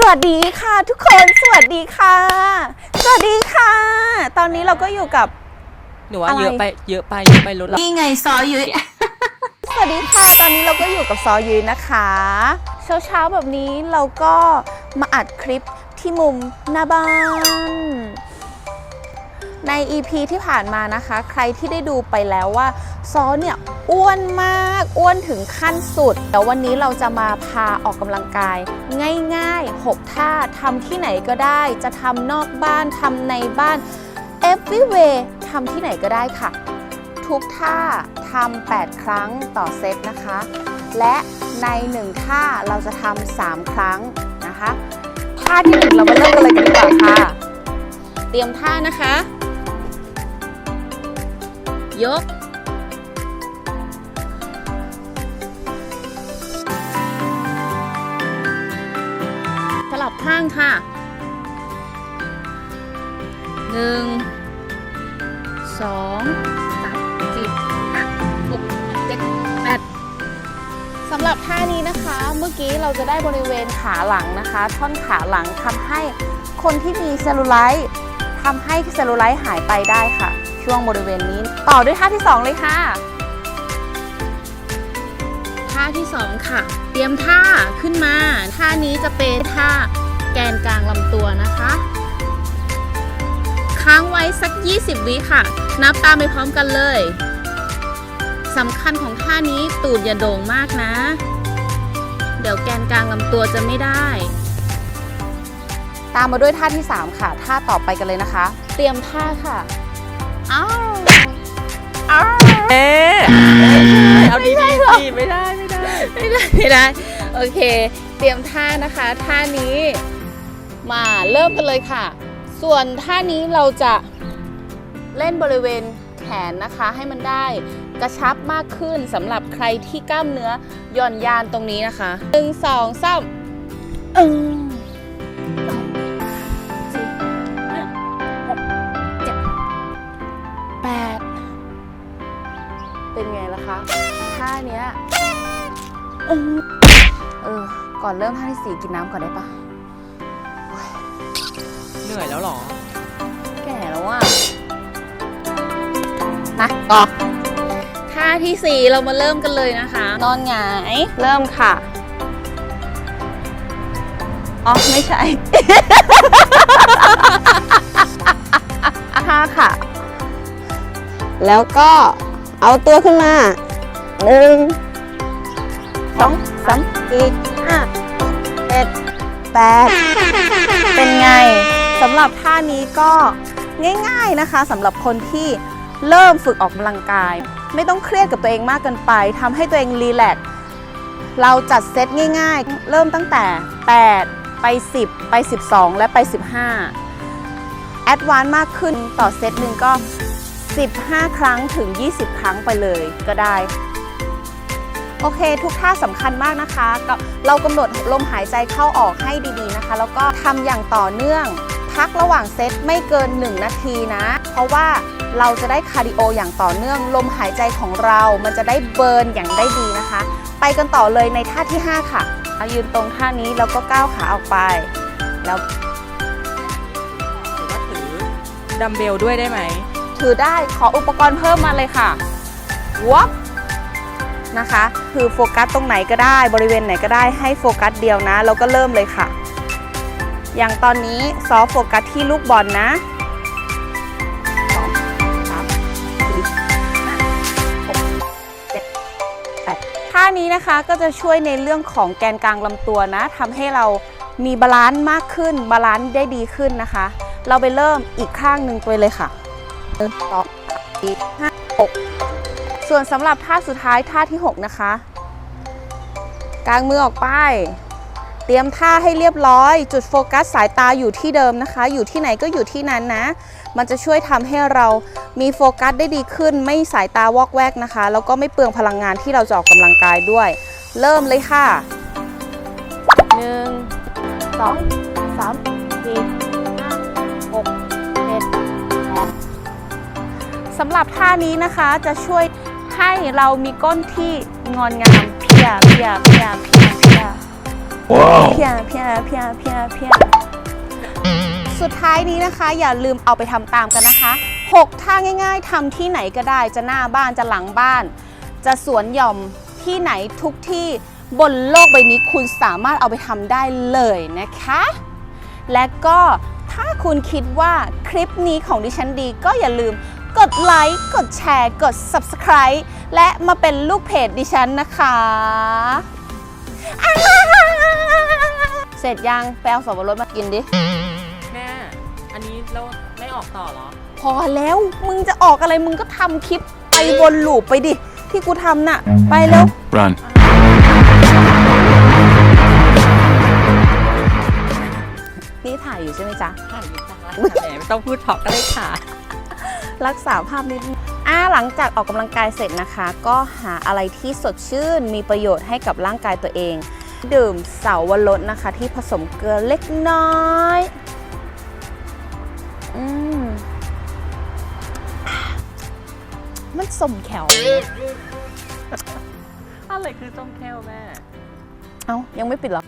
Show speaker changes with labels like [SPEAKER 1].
[SPEAKER 1] สวัสดีค่ะทุกคนสวัสดีค่ะ สวัสดีค่ะ ตอนนี้เราก็อยู่กับ
[SPEAKER 2] หนูว่า
[SPEAKER 1] อะไร
[SPEAKER 2] เยอะไปเยอะไปเยอะไปลดละ
[SPEAKER 3] นี่ไงซอยุ้ย
[SPEAKER 1] สวัสดีค่ะ ตอนนี้เราก็อยู่กับซอยืนนะคะ เช้าเช้าๆแบบนี้เราก็มาอัดคลิปที่มุมหน้าบ้าน ใน EP ที่ผ่านมานะคะ ใครที่ได้ดูไปแล้วว่าซอเนี่ยอ้วนมากอ้วนถึงขั้นสุดเดี๋ยววันนี้เราจะมาพาออกกำลังกาย ง่ายๆ 6 ท่าทำที่ไหนก็ได้ จะทำนอกบ้านทำในบ้าน everywhere ทำที่ไหนก็ได้ค่ะ ทุกท่าทำ8 ครั้งต่อเซตนะคะ และใน 1 ท่าเราจะทำ3ครั้งนะคะท่าที่1เรามาเริ่มกันเลยดีกว่าค่ะ เตรียมท่านะคะ ยก สลับข้างค่ะหนึ่งสองสามสี่ห้าหกเจ็ดแปดสำหรับท่านี้นะคะ เมื่อกี้เราจะได้บริเวณขาหลังนะคะ ท่อนขาหลังทำให้คนที่มีเซลลูไลท์ทำให้เซลลูไลท์หายไปได้ค่ะ ช่วงบริเวณนี้ ต่อด้วยท่าที่ 2 เลยค่ะ ท่าที่ 2 ค่ะ เตรียมท่าขึ้นมา ท่านี้จะเป็นท่าแกนกลางลำตัวนะคะ ค้างไว้สัก 20 วิค่ะ นับตามไปพร้อมกันเลยสำคัญของท่านี้ตูดอย่าโด่งมากนะ เดี๋ยวแกนกลางลำตัวจะไม่ได้ตามมาด้วยท่าที่ 3 ค่ะ ท่าต่อไปกันเลยนะคะ เตรียมท่าค่ะ อ้าวอ้าว
[SPEAKER 2] เอ๊ะเอาดีดีดีไม่ได้ไม่ได้
[SPEAKER 1] ไม่ได้ไม่ได้โอเค เตรียมท่านะคะ ท่านี้มาเริ่มกันเลยค่ะ ส่วนท่านี้เราจะเล่นบริเวณแขนนะคะให้มันได้กระชับมากขึ้นสำหรับใครที่กล้ามเนื้อหย่อนยานตรงนี้นะคะหนึ่งสองสามอื เป็นไงล่ะคะท่าเนี้ยอืมเออ ก่อนเริ่มท่าที่สี่กินน้ำก่อนได้ปะ
[SPEAKER 2] เหนื่อยแล้วเหรอ
[SPEAKER 1] แก่แล้วอะนะต่อท่าที่สี่เรามาเริ่มกันเลยนะคะ นอนหงาย เริ่มค่ะ อ๋อ ไม่ใช่ท่าค่ะ แล้วก็ เอาตัวขึ้นมาหนึ่งสองสามสี่ห้าเจ็ดแปดเป็นไงสำหรับท่านี้ก็ง่ายๆนะคะสำหรับคนที่เริ่มฝึกออกกำลังกาย ไม่ต้องเครียดกับตัวเองมากเกินไปทำให้ตัวเองรีแลกซ์เราจัดเซตง่ายๆ เริ่มตั้งแต่ 8 ไป 10 ไป 12 และไป 15 แอดวานซ์มากขึ้นต่อเซตหนึ่งก็ 15 ครั้งถึง 20 ครั้งไปเลยก็ได้ โอเค ทุกท่าสำคัญมากนะคะก็เรากำหนดลมหายใจเข้าออกให้ดีๆนะคะ แล้วก็ทำอย่างต่อเนื่อง พักระหว่างเซตไม่เกิน 1 นาทีนะ เพราะว่าเราจะได้คาร์ดิโออย่างต่อเนื่องลมหายใจของเรา มันจะได้เบิร์นอย่างได้ดีนะคะ ไปกันต่อเลยในท่าที่ 5 ค่ะเอายืนตรงท่านี้แล้วก็ก้าวขาออกไป แล้ว
[SPEAKER 2] ถือดัมเบลด้วยได้ไหม
[SPEAKER 1] ถือได้ขออุปกรณ์เพิ่มมาเลยค่ะวับนะคะ คือโฟกัสตรงไหนก็ได้ บริเวณไหนก็ได้ให้โฟกัสเดียวนะแล้วก็เริ่มเลยค่ะ อย่างตอนนี้ซอฟโฟกัสที่ลูกบอลนะถ้าหกเจ็ดแปดท่านี้นะคะก็จะช่วยในเรื่องของแกนกลางลำตัวนะทำให้เรามีบาลานซ์มากขึ้น บาลานซ์ได้ดีขึ้นนะคะ เราไปเริ่มอีกข้างหนึ่งไปเลยค่ะ สองสี่ห้าหกส่วนสำหรับท่าสุดท้ายท่าที่6นะคะกางมือออกไป เตรียมท่าให้เรียบร้อย จุดโฟกัสสายตาอยู่ที่เดิมนะคะ อยู่ที่ไหนก็อยู่ที่นั้นนะ มันจะช่วยทำให้เรามีโฟกัสได้ดีขึ้น ไม่สายตาวอกแวกนะคะ แล้วก็ไม่เปลืองพลังงานที่เราจะออกกำลังกายด้วย เริ่มเลยค่ะ 1 2 3 4 5 6 7 สำหรับท่านี้นะคะจะช่วยให้เรามีก้นที่งอนงามเพียเพียเพียเพียเพียเพียเพียเพียเพียเพียสุดท้ายนี้นะคะ อย่าลืมเอาไปทำตามกันนะคะ 6 ท่าง่ายๆทำที่ไหนก็ได้จะหน้าบ้านจะหลังบ้าน จะสวนหย่อมที่ไหนทุกที่บนโลกใบนี้คุณสามารถเอาไปทำได้เลยนะคะ และก็ถ้าคุณคิดว่าคลิปนี้ของดิฉันดีก็อย่าลืม กดไลค์ กดแชร์ กด Subscribe และมาเป็นลูกเพจดิฉันนะคะเสร็จยังไปเอาสับปะรดมากินดิ
[SPEAKER 2] แม่ อันนี้เราไม่ออกต่อเหรอ
[SPEAKER 1] พอแล้วมึงจะออกอะไรมึงก็ทำคลิปไปวนลูปไปดิ ที่กูทำน่ะ ไปเร็ว
[SPEAKER 3] Run.
[SPEAKER 1] นี่ถ่ายอยู่ใช่ไหมจ๊ะ
[SPEAKER 2] ถ่ายอยู่ค่ะแหมไม่ต้องพูดเพราะก็ได้ค่ะ
[SPEAKER 1] รักษาภาพนิดนึงอ่าหลังจากออกกำลังกายเสร็จนะคะ ก็หาอะไรที่สดชื่นมีประโยชน์ให้กับร่างกายตัวเอง ดื่มเสาวรสนะคะ ที่ผสมเกลือเล็กน้อยอืมมันสมแขว
[SPEAKER 2] อะไรคือส้มแก้วแม่
[SPEAKER 1] เอ้า ยังไม่ปิดเหรอ